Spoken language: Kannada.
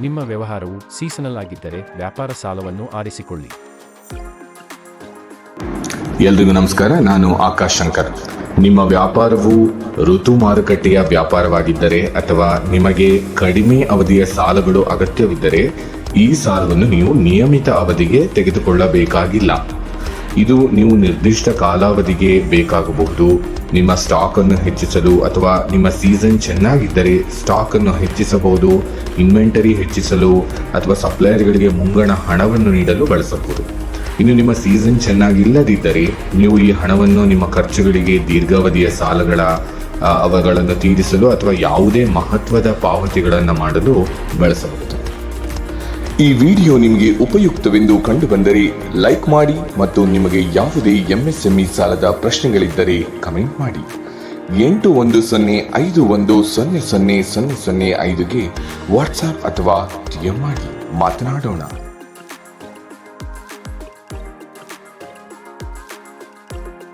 ನಿಮ್ಮ ವ್ಯವಹಾರವು ಸೀಸನಲ್ ಆಗಿದ್ದರೆ ವ್ಯಾಪಾರ ಸಾಲವನ್ನು ಆರಿಸಿಕೊಳ್ಳಿ. ಎಲ್ರಿಗೂ ನಮಸ್ಕಾರ, ನಾನು ಆಕಾಶ್ ಶಂಕರ್. ನಿಮ್ಮ ವ್ಯಾಪಾರವು ಋತು ಮಾರುಕಟ್ಟೆಯ ವ್ಯಾಪಾರವಾಗಿದ್ದರೆ ಅಥವಾ ನಿಮಗೆ ಕಡಿಮೆ ಅವಧಿಯ ಸಾಲಗಳು ಅಗತ್ಯವಿದ್ದರೆ ಈ ಸಾಲವನ್ನು ನೀವು ನಿಯಮಿತ ಅವಧಿಗೆ ತೆಗೆದುಕೊಳ್ಳಬೇಕಾಗಿಲ್ಲ. ಇದು ನೀವು ನಿರ್ದಿಷ್ಟ ಕಾಲಾವಧಿಗೆ ಬೇಕಾಗಬಹುದು. ನಿಮ್ಮ ಸ್ಟಾಕ್ ಅನ್ನು ಹೆಚ್ಚಿಸಲು ಅಥವಾ ನಿಮ್ಮ ಸೀಸನ್ ಚೆನ್ನಾಗಿದ್ದರೆ ಸ್ಟಾಕ್ ಅನ್ನು ಹೆಚ್ಚಿಸಬಹುದು ಇನ್ವೆಂಟರಿ ಹೆಚ್ಚಿಸಲು ಅಥವಾ ಸಪ್ಲೈಯರ್ಗಳಿಗೆ ಮುಂಗಣ ಹಣವನ್ನು ನೀಡಲು ಬಳಸಬಹುದು. ಇನ್ನು ನಿಮ್ಮ ಸೀಸನ್ ಚೆನ್ನಾಗಿಲ್ಲದಿದ್ದರೆ ನೀವು ಈ ಹಣವನ್ನು ನಿಮ್ಮ ಖರ್ಚುಗಳಿಗೆ ದೀರ್ಘಾವಧಿಯ ಸಾಲಗಳ ಅವಗಳನ್ನು ತೀರಿಸಲು ಅಥವಾ ಯಾವುದೇ ಮಹತ್ವದ ಪಾವತಿಗಳನ್ನು ಮಾಡಲು ಬಳಸಬಹುದು. ಈ ವಿಡಿಯೋ ನಿಮಗೆ ಉಪಯುಕ್ತವೆಂದು ಕಂಡುಬಂದರೆ ಲೈಕ್ ಮಾಡಿ ಮತ್ತು ನಿಮಗೆ ಯಾವುದೇ ಎಂಎಸ್ಎಂಇ ಸಾಲದ ಪ್ರಶ್ನೆಗಳಿದ್ದರೆ ಕಮೆಂಟ್ ಮಾಡಿ. ಎಂಟು ಒಂದು ಸೊನ್ನೆ ಐದು ಒಂದು ಸೊನ್ನೆ ಸೊನ್ನೆ ಸೊನ್ನೆ ಸೊನ್ನೆ ಐದುಗೆ ವಾಟ್ಸಾಪ್ ಅಥವಾ ಟಿಎಂ ಮಾಡಿ ಮಾತನಾಡೋಣ.